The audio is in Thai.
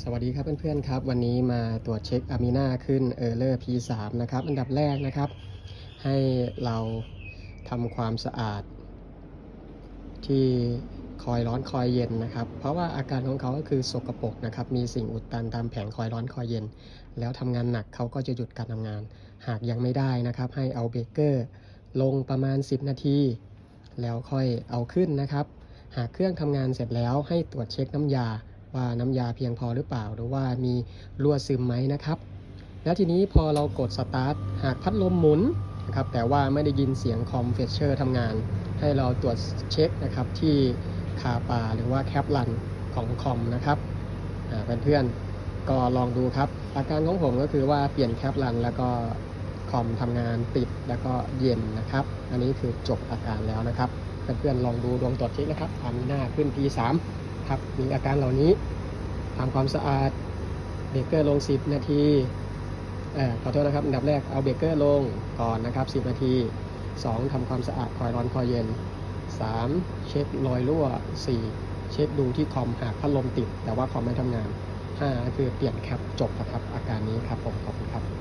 สวัสดีครับเพื่อนๆครับ วันนี้มาตรวจเช็คอามีนาขึ้นเออร์เลอร์ P3 นะครับ อันดับแรกนะครับ ให้เราทำความสะอาด ที่คอยร้อนคอยเย็นนะครับ เพราะว่าอาการของเขาก็คือสกปรกนะครับ มีสิ่งอุดตันตามแผงคอยร้อนคอยเย็น แล้วทำงานหนักเขาก็จะหยุดการทำงาน หากยังไม่ได้นะครับ ให้เอาเบเกอร์ลงประมาณ 10 นาที แล้วค่อยเอาขึ้นนะครับ หากเครื่องทำงานเสร็จแล้วให้ตรวจเช็คน้ำยา ว่าน้ำยาเพียงพอหรือเปล่า หรือว่ามีรั่วซึมไหมนะครับ แล้วทีนี้พอเรากดสตาร์ทหากพัดลมหมุนนะครับแต่ว่าไม่ได้ยินเสียงคอมเฟชเชอร์ทำงาน ให้เราตรวจเช็คนะครับที่คาปาหรือว่าแคปลันของคอมนะครับเพื่อนๆก็ลองดูครับ อาการของผมก็คือว่าเปลี่ยนแคปลันแล้วก็คอมทำงานติดแล้วก็เย็นนะครับ อันนี้คือจบอาการแล้วนะครับ เพื่อนๆลองดูดวงตรวจเช็คนะครับอามหน้าขึ้น P3 ครับ มีอาการเหล่านี้ทำความสะอาดเบเกอร์ลง 10 นาทีเอ่อขอโทษนะครับอันดับแรกเอาเบเกอร์ลงก่อนนะครับ 10 นาที 2ทำความสะอาดคอยร้อนคอยเย็น 3 เช็ครอยรั่ว 4 เช็คดูที่คอมหากพัดลมติด แต่ว่าคอมไม่ทำงาน 5 คือเปลี่ยนแคปจบนะครับ อาการนี้ครับผมขอบคุณครับ